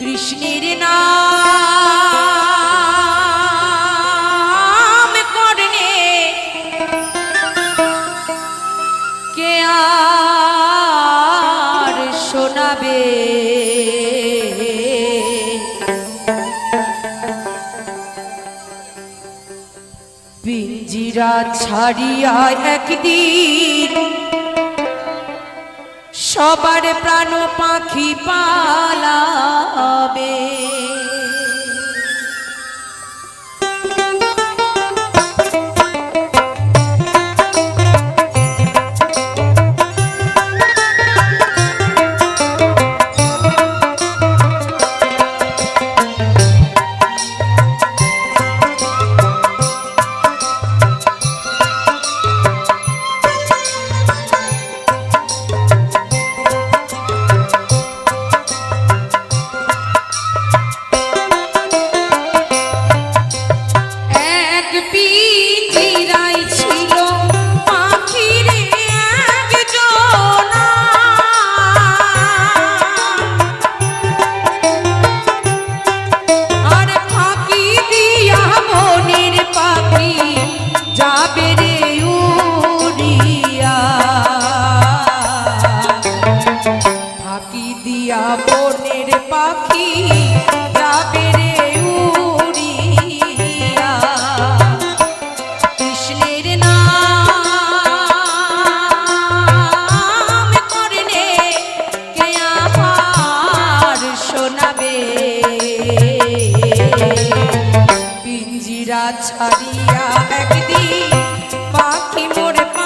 কৃষ্ণের নাম করনে কে আর শোনাবে? পিঞ্জিরা ছাড়িয়া একদিন সবার প্রাণ পাখি পালাবে। পাখি মোর পালাবে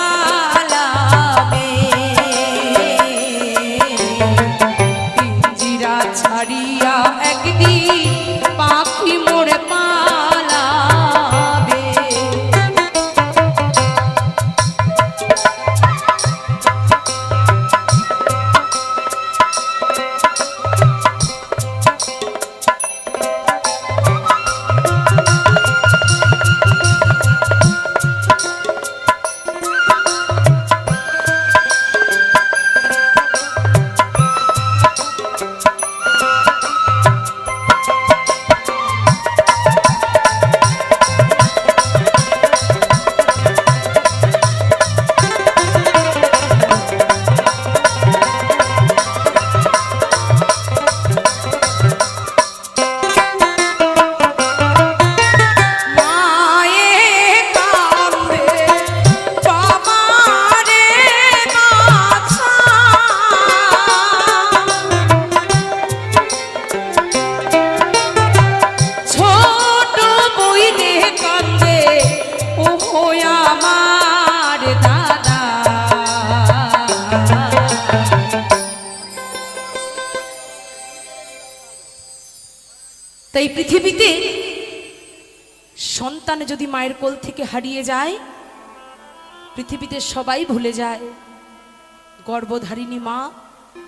মায়ের কোল থেকে হারিয়ে যায়, পৃথিবীতে সবাই ভুলে যায়। গর্ভধারিণী মা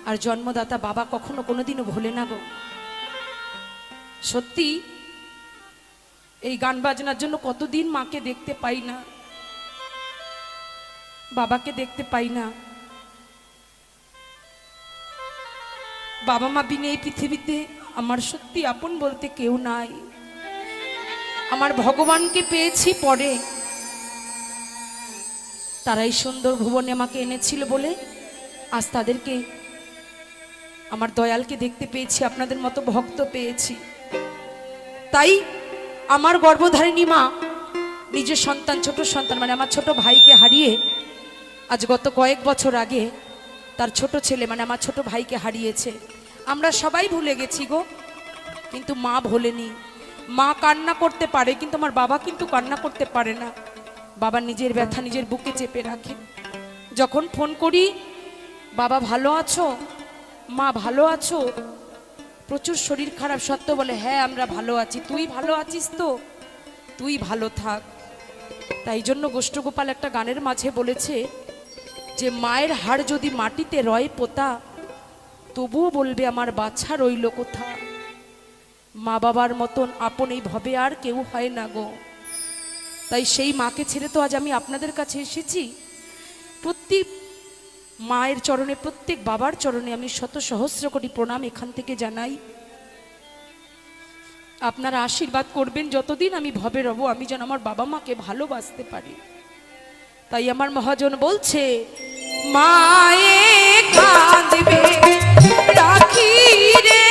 আর জন্মদাতা বাবা কখনো কোনোদিনও ভোলে না গো। সত্যি, এই গান বাজনার জন্য কতদিন মাকে দেখতে পাই না, বাবাকে দেখতে পাই না। বাবা মা বিনে এই পৃথিবীতে আমার সত্যি আপন বলতে কেউ নাই। আমার ভগবানকে পেয়েছি পরে। তারাই সুন্দর ভুবনে আমাকে এনেছিল বলে আজ তাদেরকে, আমার দয়ালকে দেখতে পেয়েছি, আপনাদের মতো ভক্ত পেয়েছি। তাই আমার গর্ভধারিণী মা নিজের সন্তান, ছোট সন্তান মানে আমার ছোট ভাইকে হারিয়ে আজ গত কয়েক বছর আগে তার ছোট ছেলে মানে আমার ছোট ভাইকে হারিয়েছে। আমরা সবাই ভুলে গেছি গো, কিন্তু মা ভোলেনি। মা কান্না করতে পারে, কিন্তু আমার বাবা কিন্তু কান্না করতে পারে না। বাবা নিজের ব্যথা নিজের বুকে চেপে রাখে। যখন ফোন করি, বাবা ভালো আছো? মা ভালো আছো? প্রচুর শরীর খারাপ সত্ত্বেও বলে হ্যাঁ আমরা ভালো আছি। তুই ভালো আছিস তো? তুই ভালো থাক। তাই জন্য গোষ্ঠগোপাল একটা গানের মাঝে বলেছে যে, মায়ের হাড় যদি মাটিতে রয় পোতা, তবুও বলবে আমার বাচ্চা রইল কোথা মা বাবার মতন আপন এই ভবে আর কেউ হয় না গো। তাই সেই মাকে ছেড়ে তো আজ আমি আপনাদের কাছে এসেছি। প্রত্যেক মায়ের চরণে, প্রত্যেক বাবার চরণে আমি শত সহস্র কোটি প্রণাম এখান থেকে জানাই। আপনারা আশীর্বাদ করবেন যতদিন আমি ভবে রব, আমি যেন আমার বাবা মাকে ভালোবাসতে পারি। তাই আমার মহাজন বলছে, মায়ে কাঁদবে, রাখি রে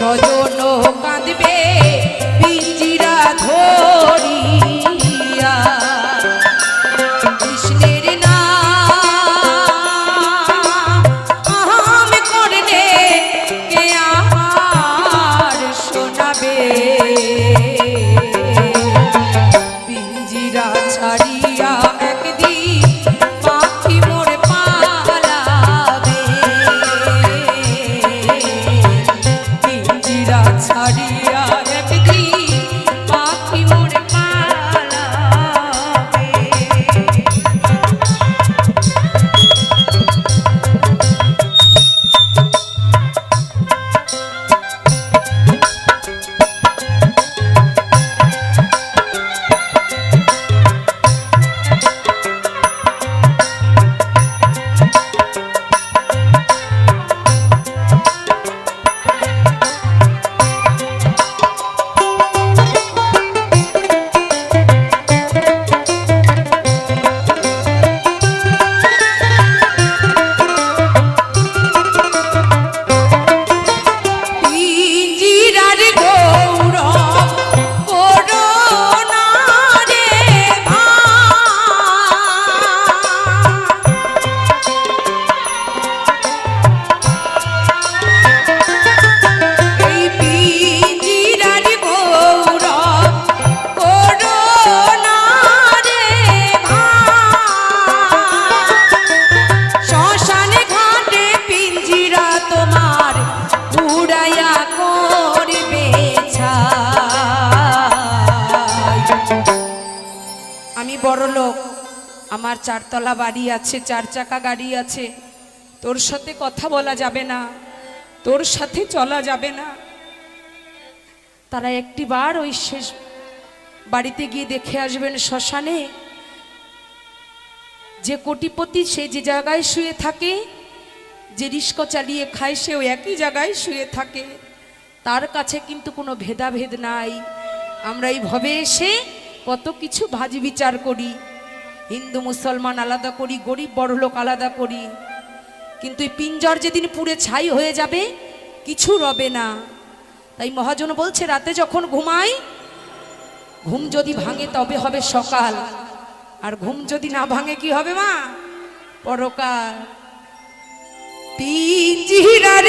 go go আমার চারতলা বাড়ি আছে, চার চাকা গাড়ি আছে। তোর সাথে কথা বলা যাবে না, তোর সাথে চলা যাবে না। তারা একটিবার ওই শেষ বাড়িতে গিয়ে দেখে আসবেন শ্মশানে। যে কোটিপতি সে যে জায়গায় শুয়ে থাকে, যে রিস্ক চালিয়ে খায়, সেও একই জায়গায় শুয়ে থাকে। তার কাছে কিন্তু কোনো ভেদাভেদ নাই। আমরা এই ভবে এসে কত কিছু ভাজ বিচার করি। হিন্দু, মুসলমান আলাদা করি, গরিব বড়লোক আলাদা করি। কিন্তু এই পিঞ্জর যেদিন পুড়ে ছাই হয়ে যাবে, কিছু রবে না। তাই মহাজন বলছে, রাতে যখন ঘুমাই, ঘুম যদি ভাঙে তবে হবে সকাল। আর ঘুম যদি না ভাঙে কি হবে মা? পরকাল। পিঞ্জিরার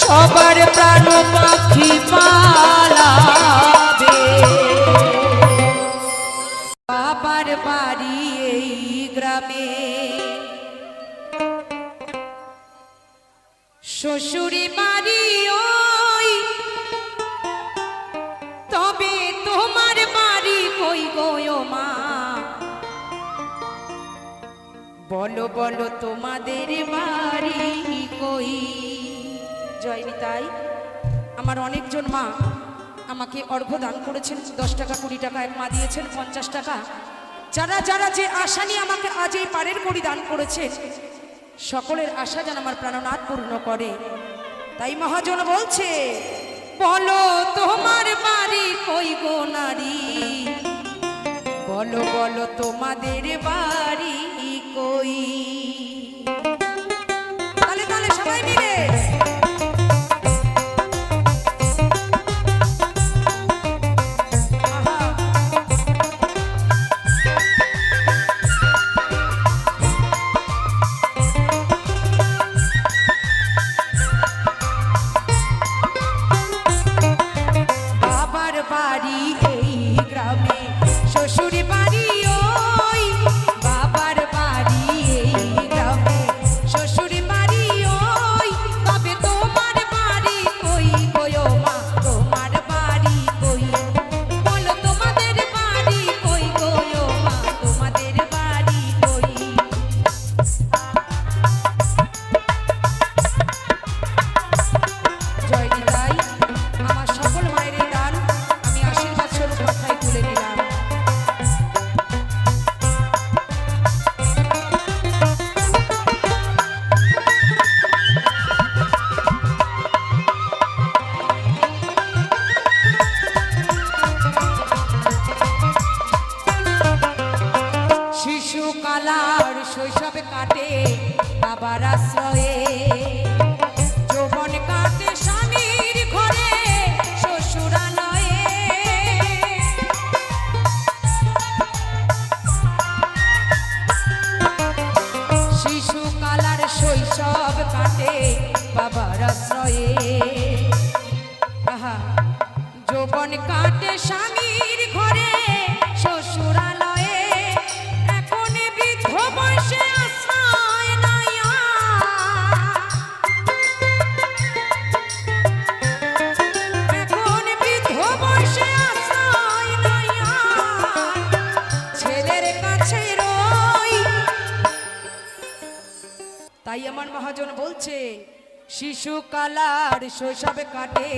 সবার প্রাণ পাখি পালাবে বলো বলো, তোমাদের বাড়ি কই? জয় নিতাই। আমার অনেকজন মা আমাকে অর্ঘ্য দান করেছেন, দশ টাকা, কুড়ি টাকা, এক মা দিয়েছেন, পঞ্চাশ টাকা। যারা যারা যে আশা নিয়ে আমাকে আজ এই পারের কড়ি দান করেছেন সকলের আশা যেন আমার প্রাণনাথ পূর্ণ করে। তাই মহাজন বলছে, বলো, তোমার বাড়ি কই গো নারী? বলো বলো, তোমাদের বাড়ি কই শিশু কালার শৈশবে কাটে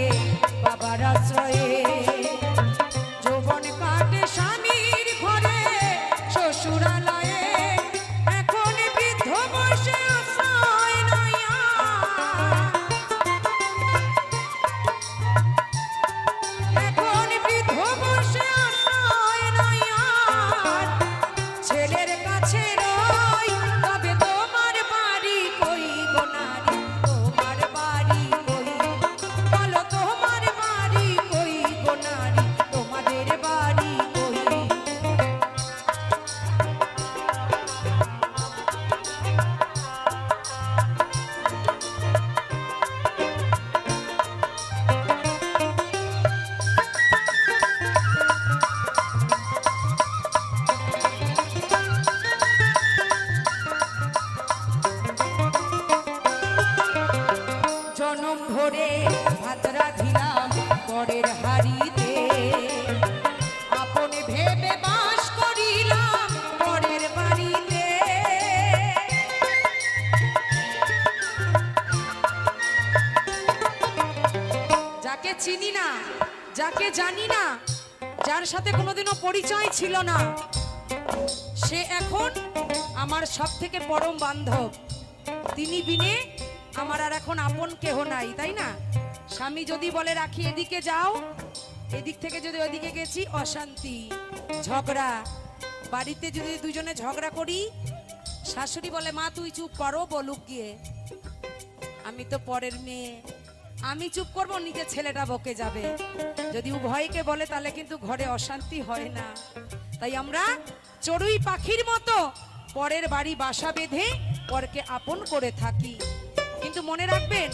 বাবার আশ্রয়ে। পরিচয় ছিল না। সে এখন আমার সব থেকে পরম বান্ধব। তিনি বিনে আমার আর এখন আপন কেহ নাই, তাই না? স্বামী যদি বলে রাখি, এদিকে যাও। এদিক থেকে যদি ওদিকে গেছি, অশান্তি, ঝগড়া। বাড়িতে যদি দুজনে ঝগড়া করি, শাশুড়ি বলে, মা, তুই চুপ করো, বলুক গিয়ে। আমি তো পরের মেয়ে। আমি চুপ করব, নিজের ছেলেটা বকে যাবে। যদি উভয়কে বলে, তাহলে কিন্তু ঘরে অশান্তি হয় না। তাই আমরা চড়ুই পাখির মতো পরের বাড়ি বাসা বেঁধে পরকে আপন করে থাকি। কিন্তু মনে রাখবেন,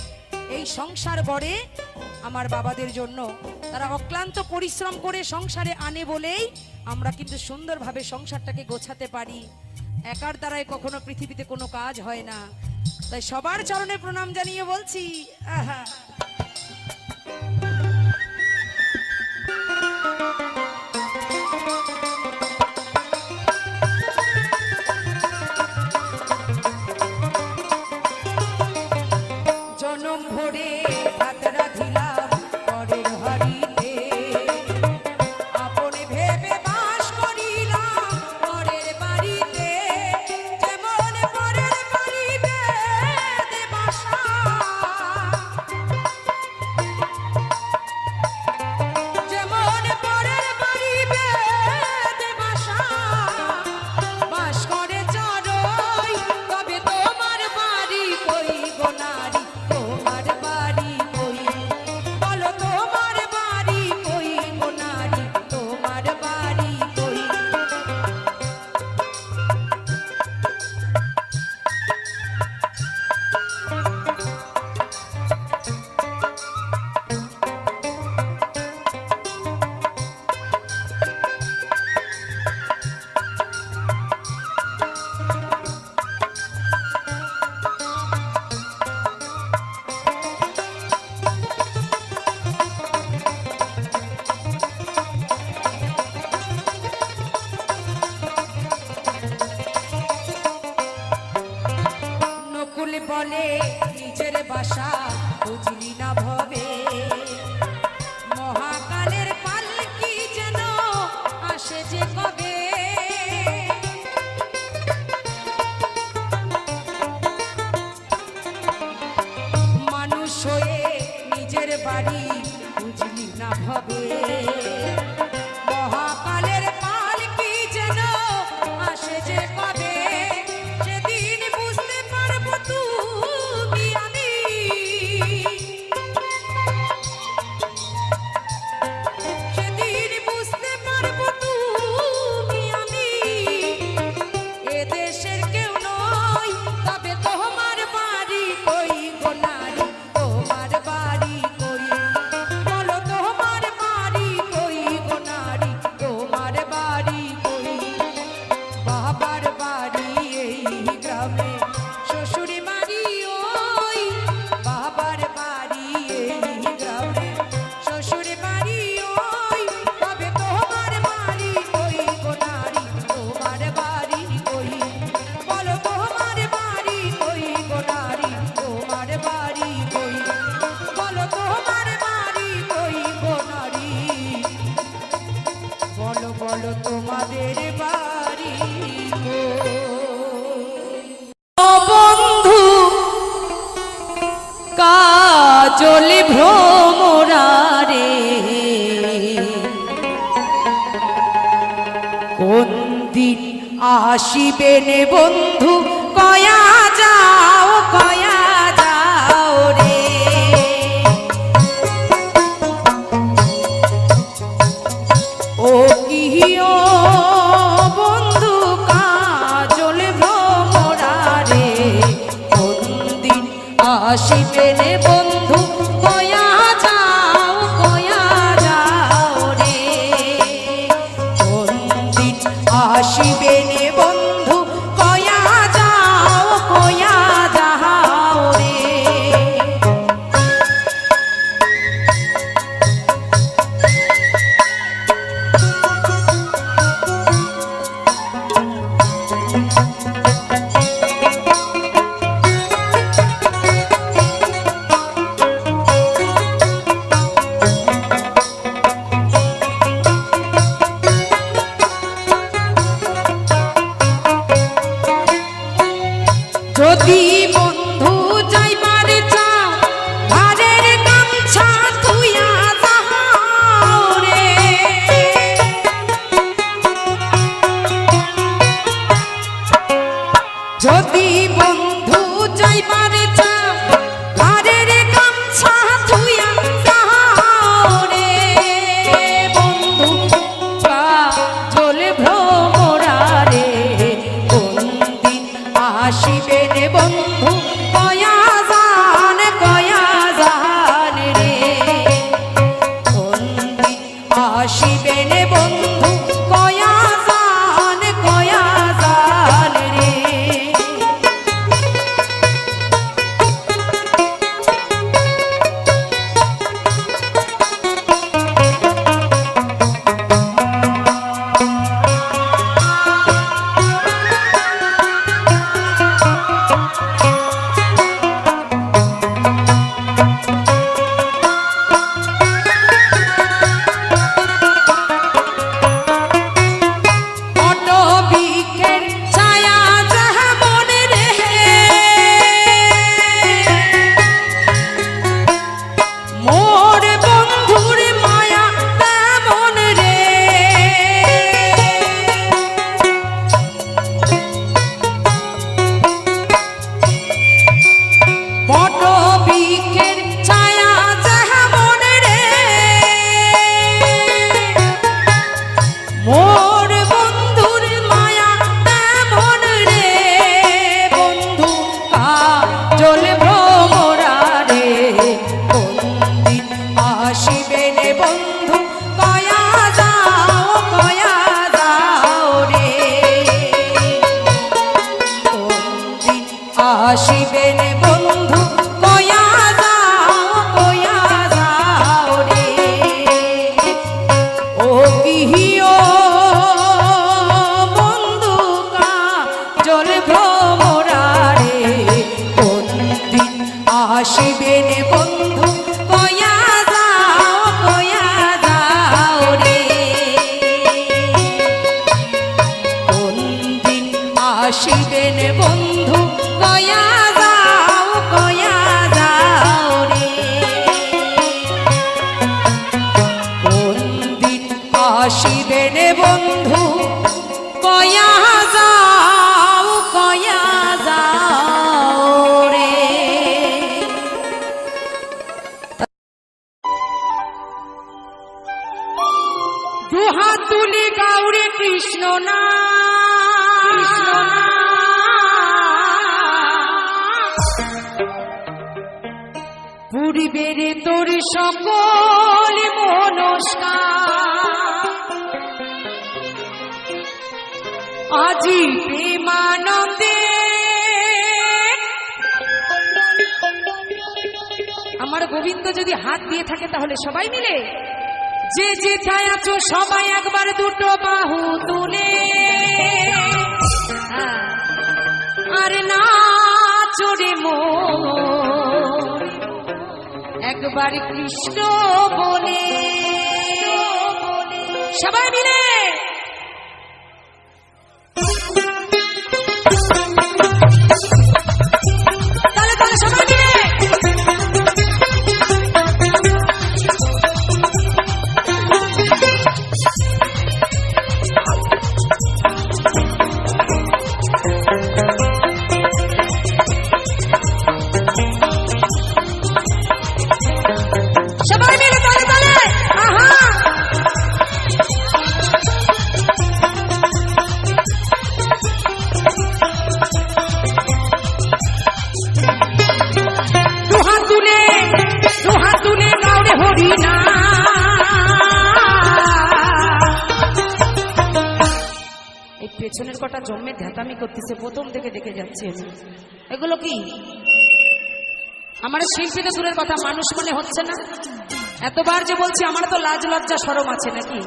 এই সংসার গড়ে আমার বাবাদের জন্য। তারা অক্লান্ত পরিশ্রম করে সংসারে আনে বলেই আমরা কিন্তু সুন্দরভাবে সংসারটাকে গোছাতে পারি। একার দ্বারাই কখনো পৃথিবীতে কোনো কাজ হয় না। তাই সবার চরণে প্রণাম জানিয়ে বলছি, আহা। thank you কাজল ভ্রমরারে। কোন দিন আসিবেন বন্ধু আমার গোবিন্দ যদি হাত দিয়ে থাকে তাহলে সবাই মিলে? যে যেথায় আছো সবাই একবার দুটো বাহু তুলে। হ্যাঁ। আর না চড়ে মো একবার কৃষ্ণ বলে সবাই মিলে? জন্মে ধ্যাতামি করতেছে প্রথম থেকে দেখে যাচ্ছে। এগুলো কি? আমার শিল্পীতে দূরের কথা মানুষ মনে হচ্ছে না? এতবার যে বলছি, আমার তো লাজ লজ্জা সরম আছে নাকি?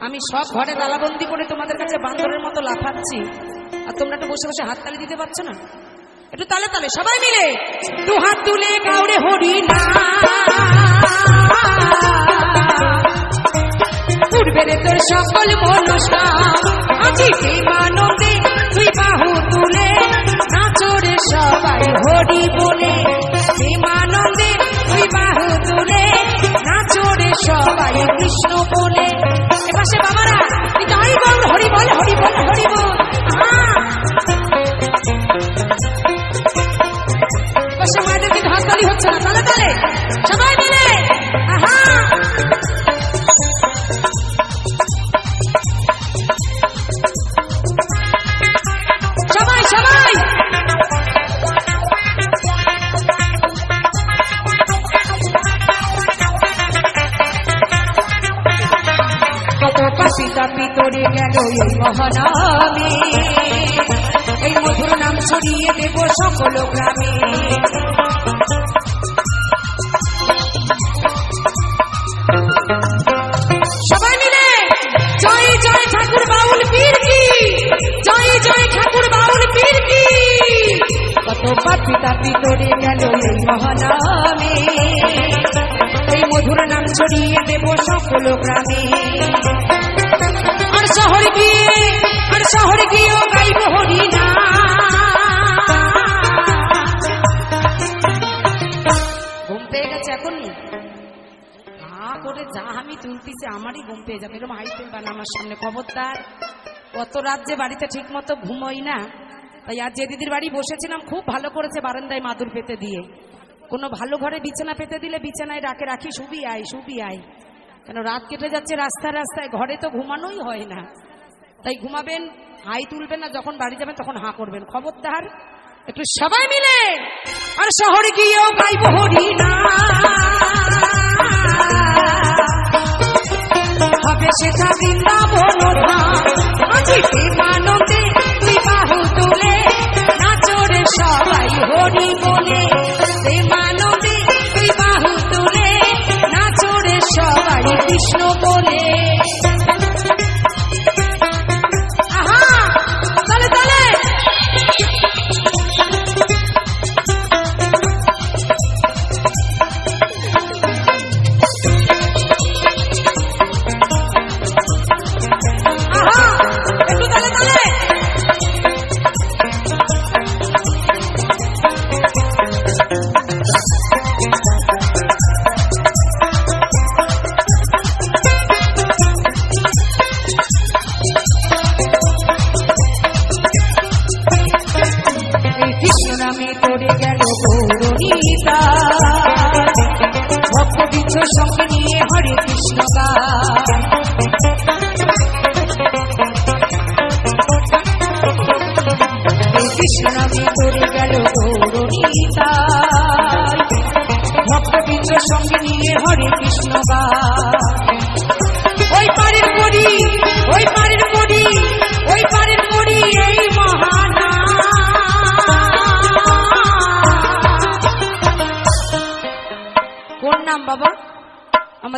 আমি সব ঘরে তালাবন্দি করে তোমাদের কাছে বান্দরের মতো লাফাচ্ছি। আর তোমরা একটু বসে বসে হাততালি দিতে পারছ না? একটু তালে তালে, সবাই মিলে। দু হাত তুলে কাউরে হরি না। পূর্বের তোর সকল মনসা আজি প্রেমানন্দে তুই বাহু তুলে, নাচরে সবাই হরি বলে। প্রেমানন্দে তুই বাহু তুলে, নাচরে সবাই কৃষ্ণ বলে। এপাশে বাবারা ছড়িয়ে দেব সকল গ্রামে আর শহর গিয়ে, আর শহর গিয়েও গাইব হরি না ঘুম পেয়ে গেছে এখন? হা করে যা আমি তুলতেছি, আমারই ঘুম পেয়ে যাবে। এরকম হাই তুলবা আমার সামনে খবরদার। কত রাত যে বাড়িতে ঠিক মতো ঘুমোই না। তাই আজ যে দিদির বাড়ি বসেছিলাম, খুব ভালো করেছে বারান্দায় মাদুর পেতে দিয়ে। কোনো ভালো ঘরে বিছানা পেতে দিলে বিছানায় ডাকে রাখি শুবি, আয় শুবি, আয়। কেন, রাত কেটে যাচ্ছে রাস্তায় রাস্তায়, ঘরে তো ঘুমানোই হয় না। তাই ঘুমাবেন, হাই তুলবেন না, যখন বাড়ি যাবেন তখন হা করবেন। খবরদার, একটু সবাই মিলে, আর শহরে গিয়েও গাইব হরি না। হবে সেটা বৃন্দাবন আজি প্রেমানন্দে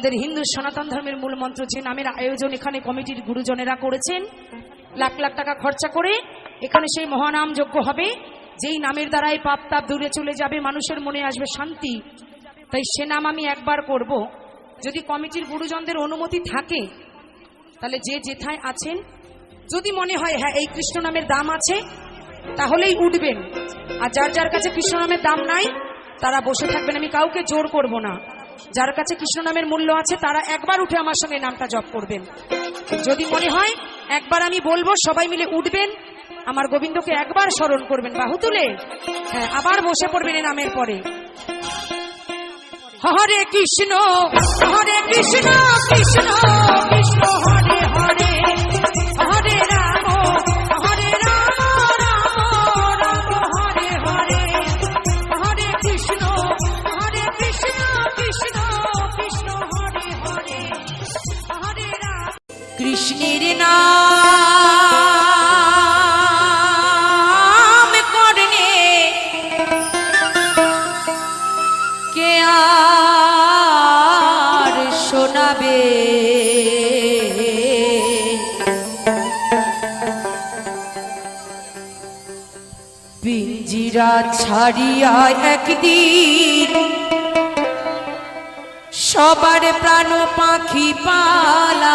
আমাদের হিন্দু সনাতন ধর্মের মূল মন্ত্র যে নামের আয়োজন। এখানে কমিটির গুরুজনেরা করেছেন। লাখ লাখ টাকা খরচা করে এখানে সেই মহানাম যজ্ঞ হবে। যেই নামের দ্বারাই পাপ তাপ দূরে চলে যাবে, মানুষের মনে আসবে শান্তি। তাই সে নাম আমি একবার করব। যদি কমিটির গুরুজনদের অনুমতি থাকে, তাহলে যে যেথায় আছেন, যদি মনে হয় হ্যাঁ এই কৃষ্ণ নামের দাম আছে, তাহলেই উঠবেন। আর যার যার কাছে কৃষ্ণ নামের দাম নাই, তারা বসে থাকবেন। আমি কাউকে জোর করব না। যার কাছে কৃষ্ণ নামের মূল্য আছে, তারা একবার উঠে আমার সঙ্গে নামটা জপ করবেন। যদি মনে হয়, একবার আমি বলব, সবাই মিলে উঠবেন, আমার গোবিন্দকে একবার স্মরণ করবেন, বাহু তুলে। হ্যাঁ আবার বসে পড়বেন এ নামের পরে। হরে কৃষ্ণ হরে কৃষ্ণ কৃষ্ণ কৃষ্ণ, হরে কৃষ্ণের নাম করনে কে আর শোনাবে? পিঞ্জিরা ছাড়িয়া একদিন সবার প্রাণ পাখি পালাবে।